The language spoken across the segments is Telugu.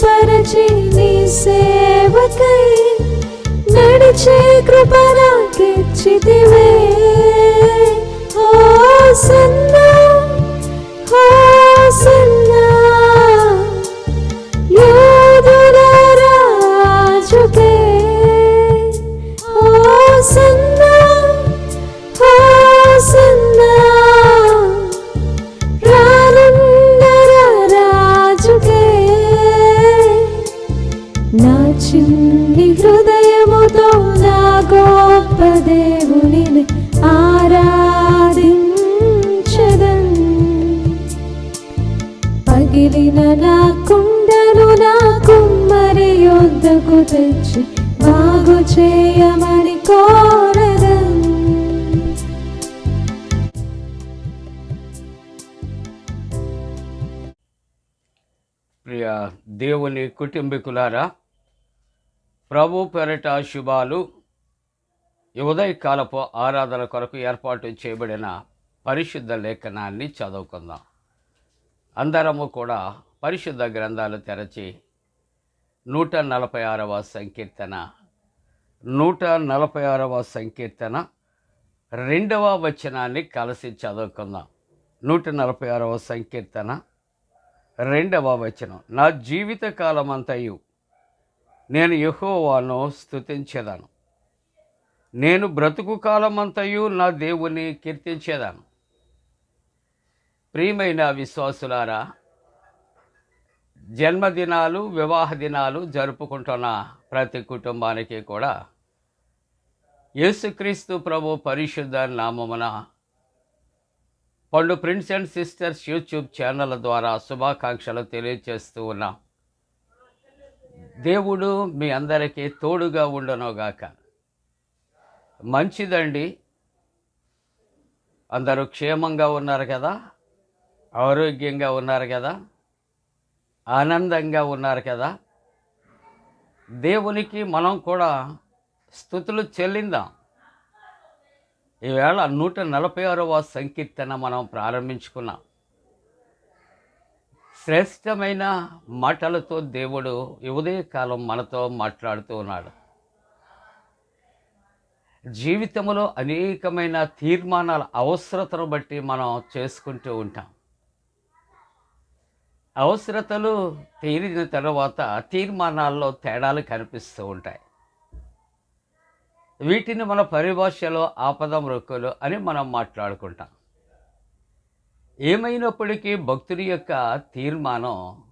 స్థిరపరచి నీ సేవకై నడిచే కృప నాకిచ్చిదివే కుటుంబీకులారా ప్రభు పెరట శుభాలు. ఉదయకాలపు ఆరాధన కొరకు ఏర్పాటు చేయబడిన పరిశుద్ధ లేఖనాన్ని చదువుకుందాం. అందరము కూడా పరిశుద్ధ గ్రంథాలు తెరచి నూట నలభై ఆరవ సంకీర్తన నూట నలభై ఆరవ సంకీర్తన రెండవ వచనాన్ని కలిసి చదువుకుందాం. నూట నలభై ఆరవ సంకీర్తన రెండవ వచనం. నా జీవిత కాలమంతయు నేను యహోవాను స్తుతించేదాను. నేను బ్రతుకు కాలమంతయు నా దేవుని కీర్తించేదాను. ప్రియమైన విశ్వాసులారా జన్మదినాలు వివాహ దినాలు జరుపుకుంటున్న ప్రతి కుటుంబానికి కూడా యేసుక్రీస్తు ప్రభు పరిశుద్ధ నామమున Pandu prince and sisters YouTube channel ద్వారా శుభాకాంక్షలు తెలియజేస్తూ ఉన్నాం. దేవుడు మీ అందరికీ తోడుగా ఉండనుగాక. మంచిదండి. అందరూ క్షేమంగా ఉన్నారు కదా? ఆరోగ్యంగా ఉన్నారు కదా? ఆనందంగా ఉన్నారు కదా? దేవునికి మనం కూడా స్థుతులు చెల్లిందాం. ఈవేళ నూట నలభై ఆరవ సంకీర్తన మనం ప్రారంభించుకున్నాం. శ్రేష్టమైన మాటలతో దేవుడు ఉదయకాలం మనతో మాట్లాడుతూ ఉన్నాడు. జీవితంలో అనేకమైన తీర్మానాల అవసరతను బట్టి మనం చేసుకుంటూ ఉంటాం. అవసరతలు తీరిన తర్వాత తీర్మానాల్లో తేడాలు కనిపిస్తూ ఉంటాయి. వీటిని మన పరిభాషలో ఆపద మృక్కులు అని మనం మాట్లాడుకుంటాం. ఏమైనప్పటికీ భక్తుడి యొక్క తీర్మానం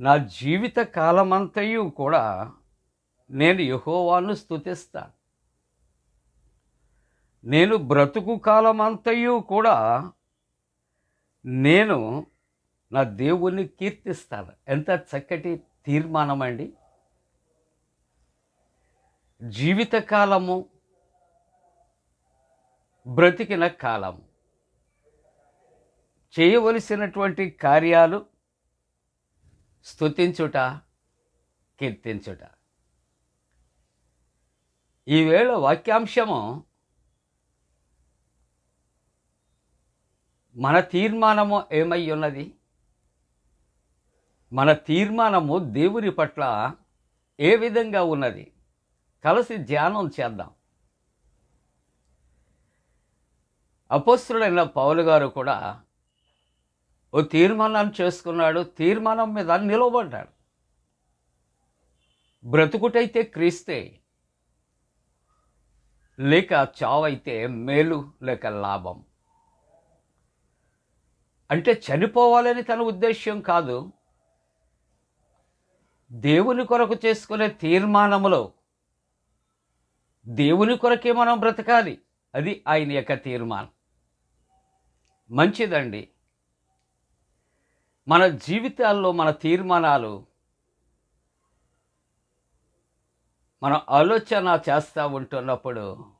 నా జీవిత కాలమంతయు కూడా నేను యహోవాను స్థుతిస్తాను నేను బ్రతుకు కాలమంతయు కూడా నేను నా దేవుణ్ణి కీర్తిస్తాను. ఎంత చక్కటి తీర్మానం అండి జీవితకాలము బ్రతికిన కాలము. చేయవలసినటువంటి కార్యాలు స్తుతించుట కీర్తించుట. ఈవేళ వాక్యాంశము మన తీర్మానము ఏమై ఉన్నది? మన తీర్మానము దేవుని పట్ల ఏ విధంగా ఉన్నది? కలిసి ధ్యానం చేద్దాం. అపోస్తుడైన పౌలు గారు కూడా ఓ తీర్మానాన్ని చేసుకున్నాడు. తీర్మానం మీద నిలవబడ్డాడు. బ్రతుకుటైతే క్రీస్తే లేక చావైతే మేలు లేక లాభం. అంటే చనిపోవాలని తన ఉద్దేశ్యం కాదు. దేవుని కొరకు చేసుకునే తీర్మానములో దేవుని కొరకే మనం బ్రతకాలి. అది ఆయన యొక్క తీర్మానం. మంచిదండి. మన జీవితాల్లో మన తీర్మానాలు మనం ఆలోచన చేస్తూ ఉంటున్నప్పుడు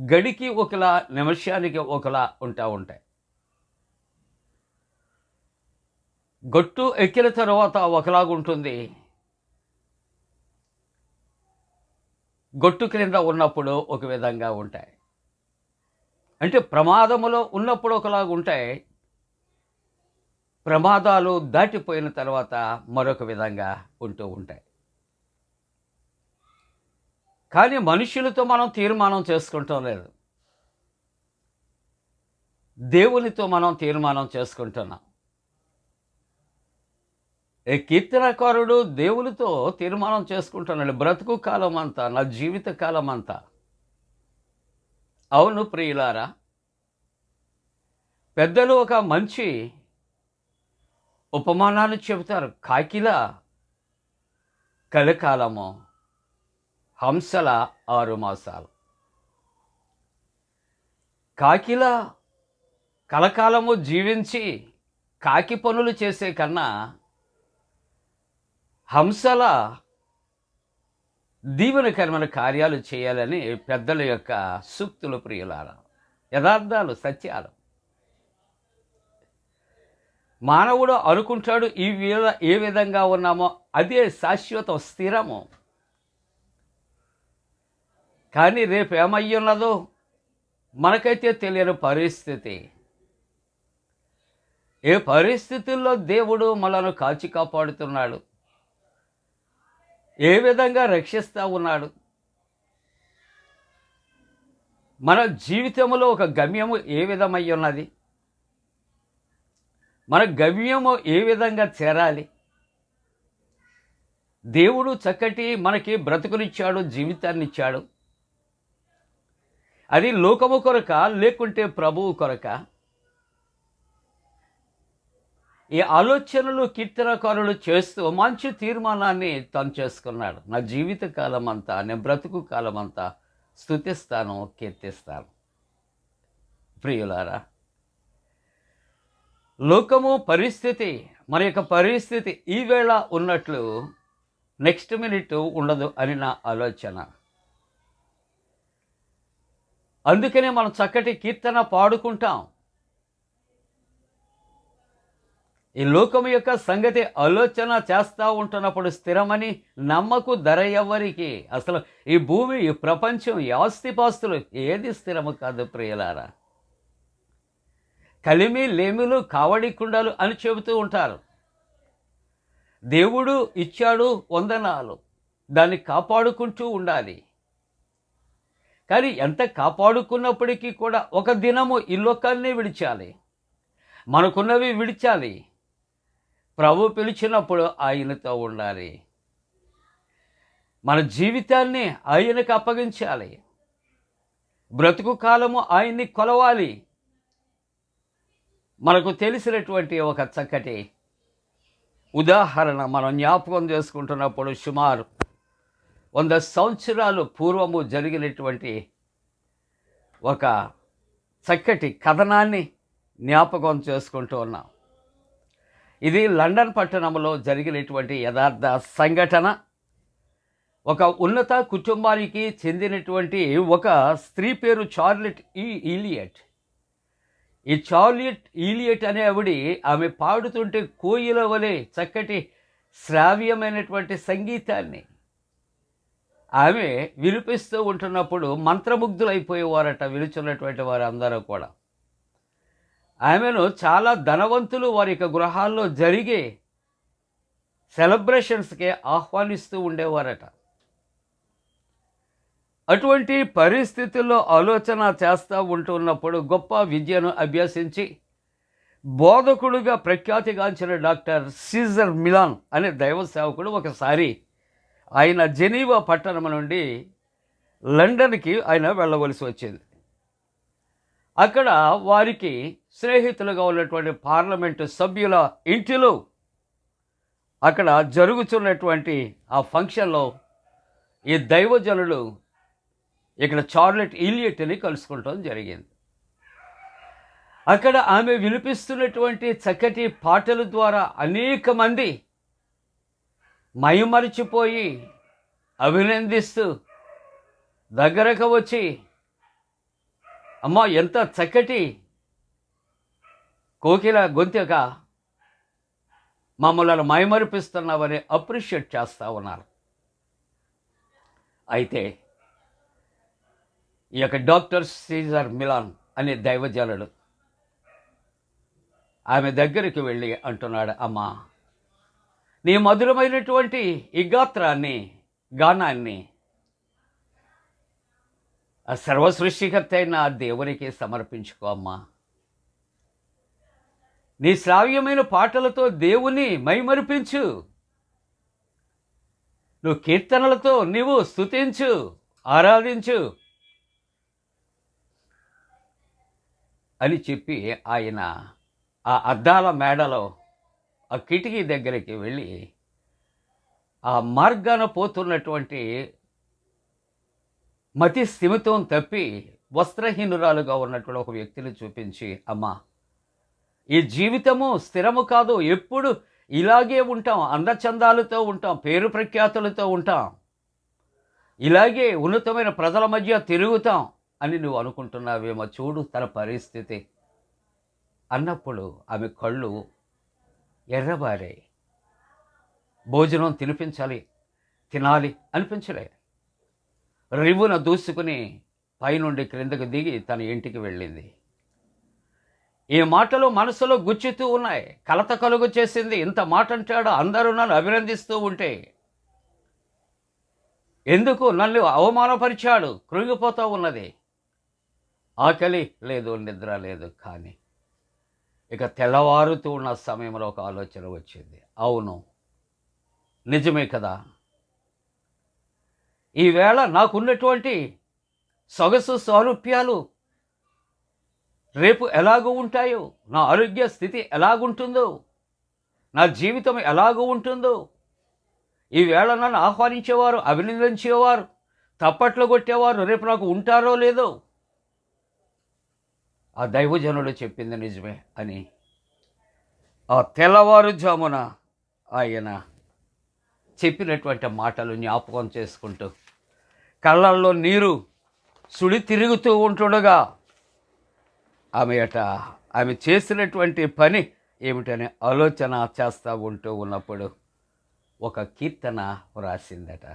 గడికి ఒకలా నిమిషానికి ఒకలా ఉంటా ఉంటాయి. గొట్టు ఎక్కిన తర్వాత ఒకలాగుంటుంది. గొట్టు క్రింద ఉన్నప్పుడు ఒక విధంగా ఉంటాయి. అంటే ప్రమాదములో ఉన్నప్పుడు ఒకలాగా ఉంటాయి. ప్రమాదాలు దాటిపోయిన తర్వాత మరొక విధంగా ఉంటూ ఉంటాయి. కానీ మనుషులతో మనం తీర్మానం చేసుకుంటాం లేదు. దేవునితో మనం తీర్మానం చేసుకుంటున్నాం. కీర్తనకారుడు దేవునితో తీర్మానం చేసుకుంటున్నాడు బ్రతుకు కాలం అంతా నా జీవిత కాలం అంతా. అవును ప్రియులారా పెద్దలు ఒక మంచి ఉపమానాన్ని చెబుతారు. కాకిల కలికాలము హంసల ఆరు మాసాలు. కాకిల కలకాలము జీవించి కాకి పనులు చేసే కన్నా హంసల దీవెనకరమైన కార్యాలు చేయాలని పెద్దల యొక్క సూక్తులు ప్రియులార. యథార్థాలు సత్యాలు. మానవుడు అనుకుంటాడు ఈ వేళ ఏ విధంగా ఉన్నామో అదే శాశ్వత స్థిరము. కానీ రేపు ఏమయ్యున్నదో మనకైతే తెలియని పరిస్థితి. ఏ పరిస్థితుల్లో దేవుడు మనను కాచి కాపాడుతున్నాడు? ఏ విధంగా రక్షిస్తూ ఉన్నాడు? మన జీవితంలో ఒక గమ్యము ఏ విధమై ఉన్నది? మన గమ్యము ఏ విధంగా చేరాలి? దేవుడు చక్కటి మనకి బ్రతుకునిచ్చాడు జీవితాన్ని ఇచ్చాడు అది లోకము కొరక లేకుంటే ప్రభువు కొరక. ఈ ఆలోచనలు కీర్తనకారులు చేస్తూ మంచి తీర్మానాన్ని తను చేసుకున్నాడు. నా జీవిత కాలం అంతా నేను బ్రతుకు కాలం అంతా స్థుతిస్తాను కీర్తిస్తాను. ప్రియులారా లోకము పరిస్థితి మన యొక్క పరిస్థితి ఈవేళ ఉన్నట్లు నెక్స్ట్ మినిట్ ఉండదు అని నా ఆలోచన. అందుకనే మనం చక్కటి కీర్తన పాడుకుంటాం. ఈ లోకం యొక్క సంగతి ఆలోచన చేస్తూ ఉంటున్నప్పుడు స్థిరమని నమ్మకు ధర ఎవ్వరికి. అసలు ఈ భూమి ఈ ప్రపంచం ఈ ఆస్తిపాస్తులు ఏది స్థిరము కాదు ప్రియులారా. కలిమి లేమిలు కావడి కుండలు అని చెబుతూ ఉంటారు. దేవుడు ఇచ్చాడు వందనాలు. దాన్ని కాపాడుకుంటూ ఉండాలి. కానీ ఎంత కాపాడుకున్నప్పటికీ కూడా ఒక దినము ఈ లోకాన్ని విడిచాలి. మనకున్నవి విడిచాలి. ప్రభు పిలిచినప్పుడు ఆయనతో ఉండాలి. మన జీవితాన్ని ఆయనకు అప్పగించాలి. బ్రతుకు కాలము ఆయన్ని కొలవాలి. మనకు తెలిసినటువంటి ఒక చక్కటి ఉదాహరణ మనం జ్ఞాపకం చేసుకుంటున్నప్పుడు సుమారు వంద సంవత్సరాలు పూర్వము జరిగినటువంటి ఒక చక్కటి కథనాన్ని జ్ఞాపకం చేసుకుంటూ ఉన్నాం. ఇది లండన్ పట్టణంలో జరిగినటువంటి యథార్థ సంఘటన. ఒక ఉన్నత కుటుంబానికి చెందినటువంటి ఒక స్త్రీ పేరు చార్లెట్ ఈ ఈలియట్ ఈ చార్లెట్ ఈలియట్ అనే ఆవిడి ఆమె పాడుతుంటే కోయిల వలె చక్కటి శ్రావ్యమైనటువంటి సంగీతాన్ని. ఆమె వినిపిస్తూ ఉంటున్నప్పుడు మంత్రముగ్ధులైపోయేవారట విలుచున్నటువంటి వారు అందరూ కూడా. ఆమెను చాలా ధనవంతులు వారి యొక్క గృహాల్లో జరిగే సెలబ్రేషన్స్కి ఆహ్వానిస్తూ ఉండేవారట. అటువంటి పరిస్థితుల్లో ఆలోచన చేస్తూ ఉంటున్నప్పుడు గొప్ప విద్యను అభ్యసించి బోధకుడుగా ప్రఖ్యాతిగాంచిన డాక్టర్ సీజర్ మిలాన్ అనే దైవ సేవకుడు ఒకసారి ఆయన జెనీవా పట్టణం నుండి లండన్కి ఆయన వెళ్ళవలసి వచ్చింది. అక్కడ వారికి స్నేహితులుగా ఉన్నటువంటి పార్లమెంటు సభ్యుల ఇంటిలో అక్కడ జరుగుతున్నటువంటి ఆ ఫంక్షన్లో ఈ దైవజనులు ఇక్కడ చార్లెట్ ఈలియట్ని కలుసుకోవటం జరిగింది. అక్కడ ఆమె వినిపిస్తున్నటువంటి చక్కటి పాటల ద్వారా అనేక మంది మయమరిచిపోయి అభినందిస్తూ దగ్గరకు వచ్చి అమ్మ ఎంత చక్కటి కోకిల గొంతెక మమ్మల్ని మైమరిపిస్తున్నావని అప్రిషియేట్ చేస్తూ ఉన్నారు. అయితే ఈ యొక్క డాక్టర్ సీజర్ మిలాన్ అనే దైవజనుడు ఆమె దగ్గరికి వెళ్ళి అంటున్నాడు అమ్మా నీ మధురమైనటువంటి ఈ గాత్రాన్ని గానాన్ని ఆ సర్వసృష్టికర్త అయిన ఆ దేవునికి సమర్పించుకో అమ్మా. నీ శ్రావ్యమైన పాటలతో దేవుని మైమరిపించు. నువ్వు కీర్తనలతో నీవు స్తుతించు ఆరాధించు అని చెప్పి ఆయన ఆ అద్దాల మేడలో ఆ కిటికీ దగ్గరికి వెళ్ళి ఆ మార్గాన పోతున్నటువంటి మతి స్థిమితం తప్పి వస్త్రహీనురాలుగా ఉన్నటువంటి ఒక వ్యక్తిని చూపించి అమ్మా ఈ జీవితము స్థిరము కాదు ఎప్పుడు ఇలాగే ఉంటాం అందచందాలతో ఉంటాం పేరు ప్రఖ్యాతులతో ఉంటాం. ఇలాగే ఉన్నతమైన ప్రజల మధ్య తిరుగుతాం అని నువ్వు అనుకుంటున్నావేమో చూడు తన పరిస్థితి. అన్నప్పుడు ఆమె కళ్ళు ఎర్రబారాయి భోజనం తినిపించాలి తినాలి అనిపించలే. రివ్వున దూసుకుని పైనుండి క్రిందకు దిగి తన ఇంటికి వెళ్ళింది. ఈ మాటలు మనసులో గుచ్చుతూ ఉన్నాయి. కలత కలుగు చేసింది. ఇంత మాట అంటాడు. అందరూ నన్ను అభినందిస్తూ ఉంటే ఎందుకు నన్ను అవమానపరిచాడు? కృంగిపోతూ ఉన్నది. ఆకలి లేదు నిద్ర లేదు కానీ ఇక తెల్లవారుతూ ఉన్న సమయంలో ఒక ఆలోచన వచ్చింది. అవును నిజమే కదా. ఈవేళ నాకున్నటువంటి సొగసు సారూప్యాలు రేపు ఎలాగూ ఉంటాయో? నా ఆరోగ్య స్థితి ఎలాగుంటుందో? నా జీవితం ఎలాగూ ఉంటుందో? ఈవేళ నన్ను ఆహ్వానించేవారు అభినందించేవారు తప్పట్లు కొట్టేవారు రేపు నాకు ఉంటారో లేదో? ఆ దైవజనుడు చెప్పింది నిజమే అని ఆ తెల్లవారుజామున ఆయన చెప్పినటువంటి మాటలు జ్ఞాపకం చేసుకుంటూ కళ్ళల్లో నీరు సుడి తిరుగుతూ ఉంటుండగా ఆమె అట ఆమె చేసినటువంటి పని ఏమిటనే ఆలోచన చేస్తూ ఉంటూ ఉన్నప్పుడు ఒక కీర్తన వ్రాసిందట.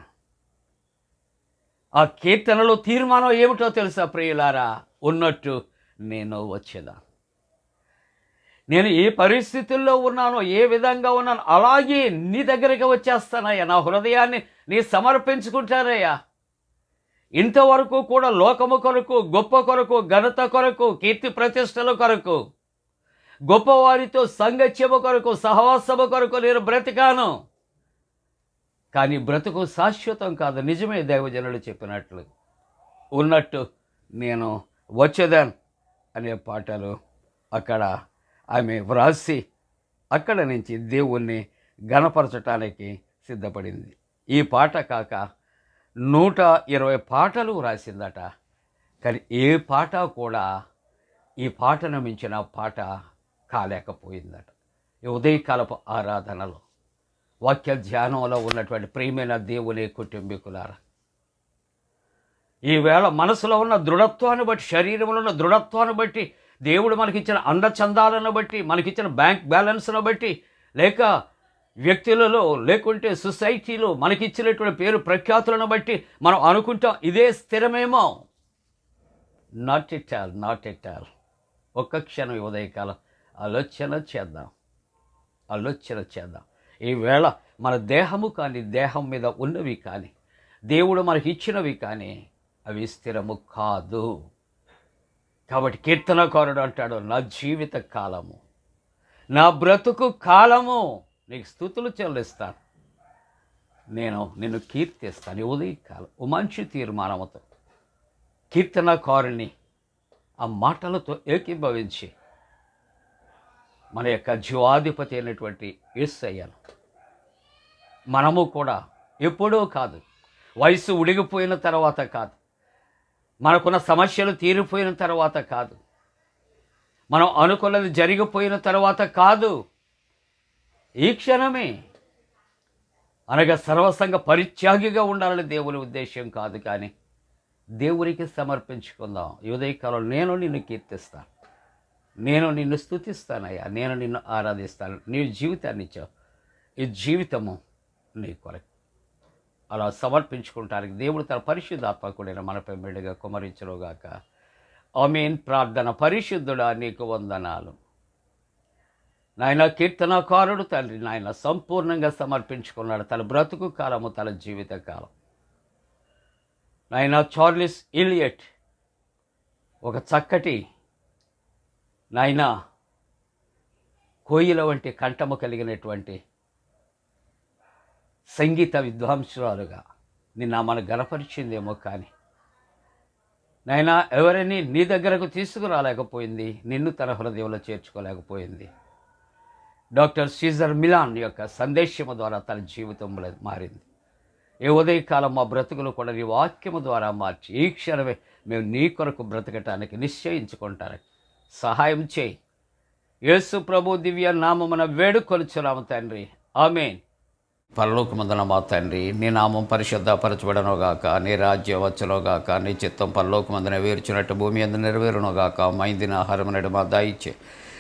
ఆ కీర్తనలో తీర్మానం ఏమిటో తెలుసా ప్రియులారా? ఉన్నట్టు నేను వచ్చేదా నేను ఏ పరిస్థితుల్లో ఉన్నానో ఏ విధంగా ఉన్నానో అలాగే నీ దగ్గరికి వచ్చేస్తానయ్యా. నా హృదయాన్ని నీ సమర్పించుకుంటానయ్యా. ఇంతవరకు కూడా లోకము కొరకు గొప్ప కొరకు ఘనత కొరకు కీర్తి ప్రతిష్టల కొరకు. గొప్పవారితో సంగత్యము కొరకు సహవాసము కొరకు నేను బ్రతికాను. కానీ బ్రతుకు శాశ్వతం కాదు. నిజమే దేవజనుడు చెప్పినట్లు. ఉన్నట్టు నేను వచ్చేదాన్ అనే పాటలు అక్కడ ఆమె వ్రాసి అక్కడ నుంచి దేవుణ్ణి గణపరచటానికి సిద్ధపడింది. ఈ పాట కాక నూట ఇరవై పాటలు వ్రాసిందట కానీ ఏ పాట కూడా ఈ పాటను మించిన పాట కాలేకపోయిందట. ఈ ఉదయకాలపు ఆరాధనలో వాక్య ధ్యానంలో ఉన్నటువంటి ప్రియమైన దేవుని కుటుంబీకులారా ఈవేళ మనసులో ఉన్న దృఢత్వాన్ని బట్టి శరీరంలో ఉన్న దృఢత్వాన్ని బట్టి దేవుడు మనకిచ్చిన అందచందాలను బట్టి మనకిచ్చిన బ్యాంక్ బ్యాలెన్స్ను బట్టి లేక వ్యక్తులలో లేకుంటే సొసైటీలో మనకిచ్చినటువంటి పేరు ప్రఖ్యాతులను బట్టి మనం అనుకుంటాం ఇదే స్థిరమేమో. Not at all not at all ఒక్క క్షణం ఉదయకాలం ఆలోచన చేద్దాం ఆలోచన చేద్దాం. ఈవేళ మన దేహము కానీ దేహం మీద ఉన్నవి కానీ దేవుడు మనకి ఇచ్చినవి కానీ అవి స్థిరము కాదు. కాబట్టి కీర్తనకారుడు అంటాడు నా జీవిత కాలము నా బ్రతుకు కాలము నీకు స్థుతులు చెల్లిస్తాను. నేను నిన్ను కీర్తిస్తాను. ఉదయకాలం ఓ మంచి తీర్మానంతో కీర్తనకారుని ఆ మాటలతో ఏకీభవించి మన యొక్క జీవాధిపతి అయినటువంటి యేసయ్యను మనము కూడా ఎప్పుడూ కాదు వయసు ఉడిగిపోయిన తర్వాత కాదు మనకున్న సమస్యలు తీరిపోయిన తర్వాత కాదు మనం అనుకున్నది జరిగిపోయిన తర్వాత కాదు ఈ క్షణమే అనగా సర్వసంగ పరిత్యాగిగా ఉండాలని దేవుని ఉద్దేశం కాదు కానీ దేవునికి సమర్పించుకుందాం. ఈ ఉదయకాలం నేను నిన్ను కీర్తిస్తాను. నేను నిన్ను స్థుతిస్తానయ్యా నేను నిన్ను ఆరాధిస్తాను. నీ జీవితాన్ని ఇచ్చావు. ఈ జీవితము నీ కొరకు. అలా సమర్పించుకుంటానికి దేవుడు తన పరిశుద్ధాత్మకుడైన మనపై మెడుగా కుమరించరుగాక ఆమెన్. ప్రార్థన పరిశుద్ధుడా నీకు వందనాలు. నాయన కీర్తనకారుడు తండ్రి నాయన సంపూర్ణంగా సమర్పించుకున్నాడు తన బ్రతుకు కాలము తన జీవిత కాలం. నాయన చార్లిస్ ఇలియట్ ఒక చక్కటి నాయన కోయిల వంటి కంఠము కలిగినటువంటి సంగీత విద్వాంసురాలుగా నిన్న మన గనపరిచిందేమో కానీ నాయన ఎవరిని నీ దగ్గరకు తీసుకురాలేకపోయింది నిన్ను తన హృదయంలో చేర్చుకోలేకపోయింది. డాక్టర్ సీజర్ మిలాన్ యొక్క సందేశము ద్వారా తన జీవితంలో మారింది. ఏ ఉదయకాలం మా బ్రతుకులు కూడా నీ వాక్యము ద్వారా మార్చి ఈ క్షణమే మేము నీ కొరకు బ్రతకటానికి నిశ్చయించుకుంటానికి సహాయం చేయి. యేసు ప్రభు దివ్య నామమున వేడుకొలుచున్నాము తండ్రి. ఆమెన్. పరలోకమందున మా తండ్రి నీ నామం పరిశుద్ధపరచబడనుగాక నీ రాజ్యం వచ్చునుగాక నీ చిత్తం పరలోకమందున వేర్చినట్టు భూమి అందు నెరవేరునుగాక మైందిన ఆహారం నడు మా దాయిచ్చే